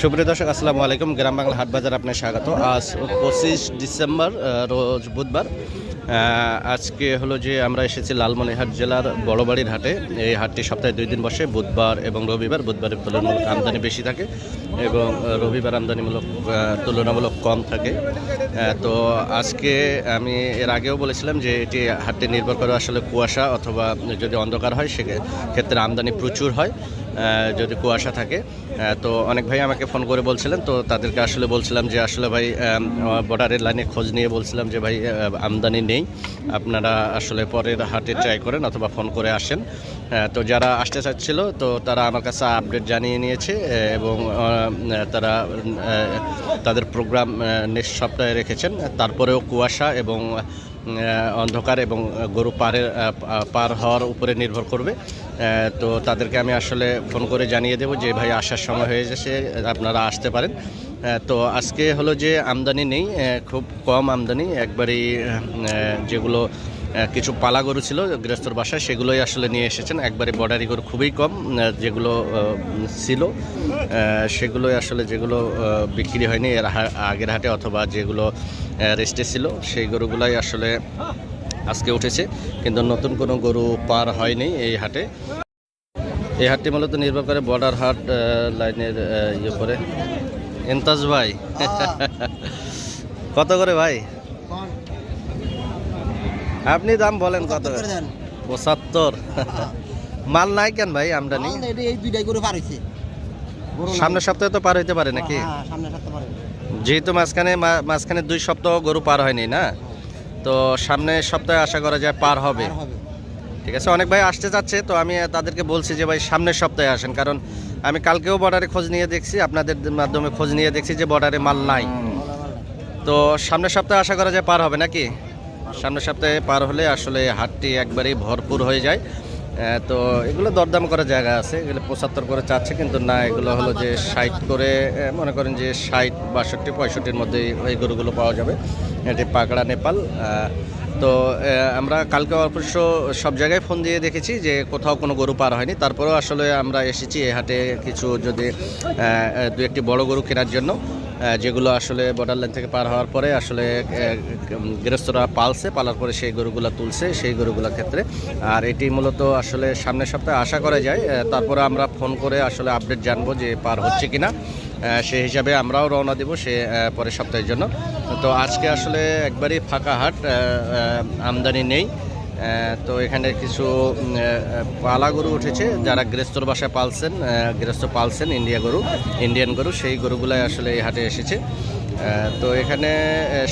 সুপ্রিয় দর্শক, আসসালামু আলাইকুম। গ্রাম বাংলা হাট বাজার আপনার স্বাগত। আজ পঁচিশ ডিসেম্বর রোজ বুধবার। আজকে হলো যে আমরা এসেছি লালমনিরহাট জেলার বড়বাড়ির হাটে। এই হাটটি সপ্তাহে দুই দিন বসে, বুধবার এবং রবিবার। বুধবারের তুলনামূলক আমদানি বেশি থাকে এবং রবিবার আমদানিমূলক তুলনামূলক কম থাকে। তো আজকে আমি এর আগেও বলেছিলাম যে এটি হাটটি নির্ভর করে আসলে কুয়াশা অথবা যদি অন্ধকার হয়, সেক্ষেত্রে আমদানি প্রচুর হয়। যদি কুয়াশা থাকে তো অনেক ভাই আমাকে ফোন করে বলছিলেন, তো তাদেরকে আসলে বলছিলাম যে, আসলে ভাই বর্ডারের লাইনে খোঁজ নিয়ে বলছিলাম যে, ভাই আমদানি নেই, আপনারা আসলে পরের হাটে ট্রাই করেন অথবা ফোন করে আসেন। তো যারা আসতে চাচ্ছিল, তো তারা আমার কাছে আপডেট জানিয়ে নিয়েছে এবং তারা তাদের প্রোগ্রাম নেক্সট সপ্তাহে রেখেছেন। তারপরেও কুয়াশা এবং অন্ধকার এবং গরু পারের পার হওয়ার উপরে নির্ভর করবে। তো তাদেরকে আমি আসলে ফোন করে জানিয়ে দেবো যে ভাই আসার সময় হয়ে গেছে, আপনারা আসতে পারেন। তো আজকে হলো যে আমদানি নেই খুব কম আমদানি। একবারই যেগুলো কিছু পালা গরু ছিল, গৃহস্থর বাসায়, সেগুলোই আসলে নিয়ে এসেছেন। একবারে বর্ডারি গরু খুবই কম যেগুলো ছিল সেগুলোই আসলে যেগুলো বিক্রি হয়নি, এর আগের হাটে অথবা যেগুলো রেস্টে ছিল, সেই গরুগুলাই আসলে আজকে উঠেছে কিন্তু নতুন কোনো গরু পার হয়নি এই হাটে। এই হাটটি মূলত নির্ভর করে বর্ডার হাট লাইনের ইয়ে করে। এন্তাজ ভাই। কত করে ভাই? আপনি দাম বলেন কত? করে পঁচাত্তর। মাল নাই কেন ভাই আমদানি? এই দুইটাই করে পার হইছে। সামনের সপ্তাহে তো পার হইতে পারে নাকি? হ্যাঁ, যেহেতু মাঝখানে মাঝখানে দুই সপ্তাহ গরু পার হয়নি না? তো সামনে সপ্তাহে আশা করা যায় পার হবে। ঠিক আছে অনেক ভাই আসতে যাচ্ছে তো আমি তাদেরকে বলছি যে ভাই সামনের সপ্তাহে আসেন কারণ আমি কালকেও বর্ডারে খোঁজ নিয়ে দেখছি আপনাদের মাধ্যমে খোঁজ নিয়ে দেখছি যে বর্ডারে মাল নাই। তো সামনের সপ্তাহে আশা করা যায় পার হবে নাকি? সামনের সপ্তাহে পার হলে আসলে হাটটি একবারেই ভরপুর হয়ে যায়। তো এগুলো দরদাম করার জায়গা আছে, এগুলো পঁচাত্তর করে চাচ্ছে, কিন্তু না, এগুলো হলো যে ষাট করে মনে করেন যে ষাট, বাষট্টি, পঁয়ষট্টির মধ্যে এই গরুগুলো পাওয়া যাবে। এটি পাকড়া নেপাল তো আমরা কালকে অবশ্য সব জায়গায় ফোন দিয়ে দেখেছি যে কোথাও কোনো গরু পার হয়নি। তারপরেও আসলে আমরা এসেছি এ হাটে কিছু যদি দু একটি বড় গরু কেনার জন্য। যেগুলো আসলে বর্ডার লাইন থেকে পার হওয়ার পরে আসলে গৃহস্থরা পালছে, পালার পরে সেই গরুগুলো তুলছে, সেই গরুগুলোর ক্ষেত্রে। আর এটি মূলত আসলে সামনের সপ্তাহে আশা করা যায় তারপরে আমরা ফোন করে আসলে আপডেট জানব যে পার হচ্ছে কিনা। সেই হিসাবে আমরাও রওনা দেব সে পরের সপ্তাহের জন্য। তো আজকে আসলে একবারই ফাঁকা হাট আমদানি নেই। তো এখানে কিছু পালা গরু উঠেছে, যারা গৃহস্থর বাসায় পালছেন গৃহস্থ পালছেন, ইন্ডিয়া গরু, ইন্ডিয়ান গরু, সেই গরুগুলাই আসলে এই হাটে এসেছে। তো এখানে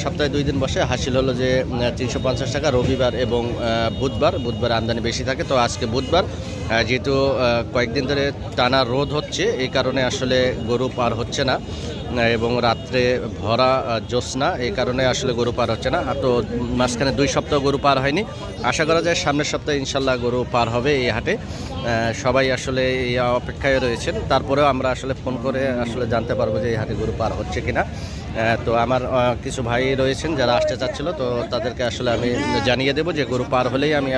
সপ্তাহে দুই দিন বসে হাসিল হলো যে তিনশো পঞ্চাশ টাকা রবিবার এবং বুধবার বুধবার আমদানি বেশি থাকে, তো আজকে বুধবার যেহেতু কয়েকদিন ধরে টানা রোদ হচ্ছে, এই কারণে আসলে গরু পার হচ্ছে না। এবং রাত্রে ভরা জ্যোৎস্না, এই কারণে আসলে গরু পার হচ্ছে না। তো মাঝখানে দুই সপ্তাহ গরু পার হয়নি। আশা করা যায় সামনের সপ্তাহে ইনশাল্লাহ গরু পার হবে এই হাটে। সবাই আসলে এই অপেক্ষায় রয়েছেন। তারপরেও আমরা আসলে ফোন করে আসলে জানতে পারব যে এই হাটে গরু পার হচ্ছে কিনা। তো আমার কিছু ভাই রয়েছেন যারা আসতে চাচ্ছিল, তো তাদেরকে আসলে আমি জানিয়ে দেবো যে গরু পার হলেই আমি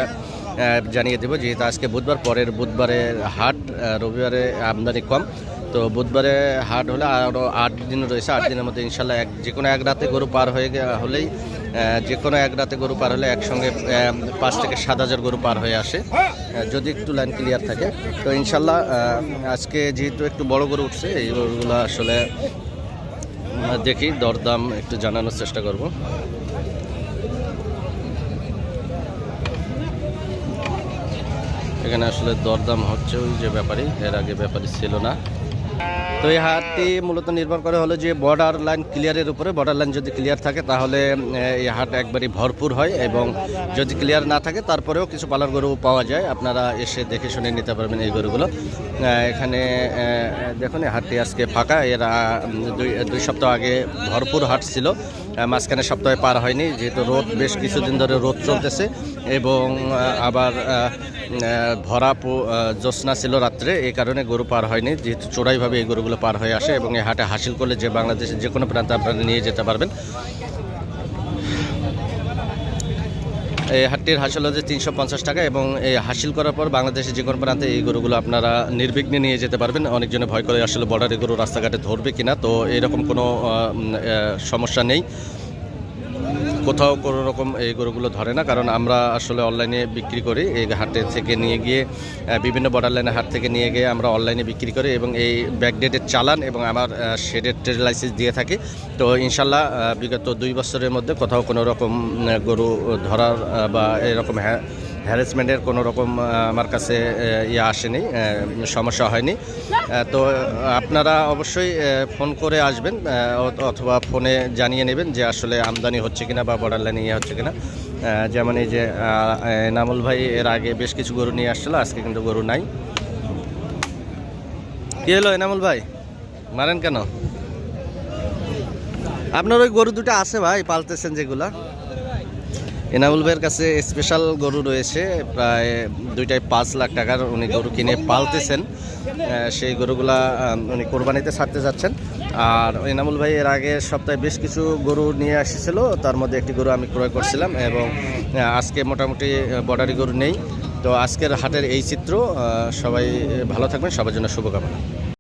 জানিয়ে দেবো। যেহেতু আজকে বুধবার, পরের বুধবারে হাট রবিবারে আমদানি কম। তো বুধবারে হাট হলে আরও আট দিন রয়েছে, আট দিনের মধ্যে ইনশাল্লাহ এক যে কোনো এক রাতে গরু পার হয়ে হলেই যে কোনো এক রাতে গরু পার হলে একসঙ্গে পাঁচ থেকে সাত হাজার গরু পার হয়ে আসে। যদি একটু লাইন ক্লিয়ার থাকে, তো ইনশাল্লাহ আজকে যেহেতু একটু বড় গরু উঠছে, এই গরুগুলো আসলে দেখি, দরদাম একটু জানানোর চেষ্টা করব। এখানে আসলে দরদাম হচ্ছে ওই যে ব্যাপারী, এর আগে ব্যাপারী ছিল না। Bye. তো এই হাটটি মূলত নির্ভর করে হলো যে বর্ডার লাইন ক্লিয়ারের উপরে বর্ডার লাইন যদি ক্লিয়ার থাকে তাহলে এই হাট একবারই ভরপুর হয় এবং যদি ক্লিয়ার না থাকে তারপরেও কিছু পালার গরু পাওয়া যায়। আপনারা এসে দেখে শুনে নিতে পারবেন এই গরুগুলো। এখানে দেখুন এই হাটটি আজকে ফাঁকা, এর দুই দুই সপ্তাহ আগে ভরপুর হাট ছিল মাঝখানে সপ্তাহে পার হয়নি, যেহেতু রোদ বেশ কিছুদিন ধরে রোদ চলতেছে এবং আবার ভরা জ্যোৎস্না ছিল রাত্রে, এই কারণে গরু পার হয়নি, যেহেতু চোরাইভাবে এই গরুগুলো পার হয়ে আসে এবং এই হাটে হাসিল করলে যে বাংলাদেশের যে কোনো প্রান্তে আপনারা নিয়ে যেতে পারবেন। এই হাটটির হাসিল হচ্ছে তিনশো পঞ্চাশ টাকা এবং এই হাসিল করার পর বাংলাদেশের যে কোনো প্রান্তে এই গরুগুলো আপনারা নির্বিঘ্নে নিয়ে যেতে পারবেন। অনেকজনে ভয় করে আসলে বর্ডারে গরু রাস্তাঘাটে ধরবে কিনা, তো এরকম কোনো সমস্যা নেই। কোথাও কোনো রকম এই গরুগুলো ধরে না, কারণ আমরা আসলে অনলাইনে বিক্রি করি। এই হাটে থেকে নিয়ে গিয়ে বিভিন্ন বর্ডার লাইনের হাট থেকে নিয়ে গিয়ে আমরা অনলাইনে বিক্রি করি এবং এই ব্যাকডেটের চালান এবং আমার শেডের ট্রেড লাইসেন্স দিয়ে থাকি। তো ইনশাল্লাহ বিগত দুই বছরের মধ্যে কোথাও কোনো রকম গরু ধরার বা এরকম হ্যা হ্যারাসমেন্টের কোনো রকম আমার কাছে ইয়ে আসেনি সমস্যা হয়নি। তো আপনারা অবশ্যই ফোন করে আসবেন অথবা ফোনে জানিয়ে নেবেন যে আসলে আমদানি হচ্ছে কিনা বা বর্ডার লাইনে ইয়ে হচ্ছে কিনা। যেমন এই যে আহ, এনামুল ভাই এর আগে বেশ কিছু গরু নিয়ে আসছিল আজকে কিন্তু গরু নাই। কি হলো এনামুল ভাই? মারেন কেন? আপনার ওই গরু দুটো আছে ভাই পালতেছেন যেগুলা। এনামুল ভাইয়ের কাছে স্পেশাল গরু রয়েছে, প্রায় দুইটাই পাঁচ লাখ টাকার উনি গরু কিনে পালতেছেন। সেই গরুগুলা উনি কোরবানিতে ছাড়তে যাচ্ছেন। আর এনামুল ভাই এর আগে সপ্তাহে বেশ কিছু গরু নিয়ে আসছিল, তার মধ্যে একটি গরু আমি ক্রয় করছিলাম এবং আজকে মোটামুটি বর্ডারি গরু নেই। তো আজকের হাটের এই চিত্র সবাই ভালো থাকবেন, সবার জন্য শুভকামনা।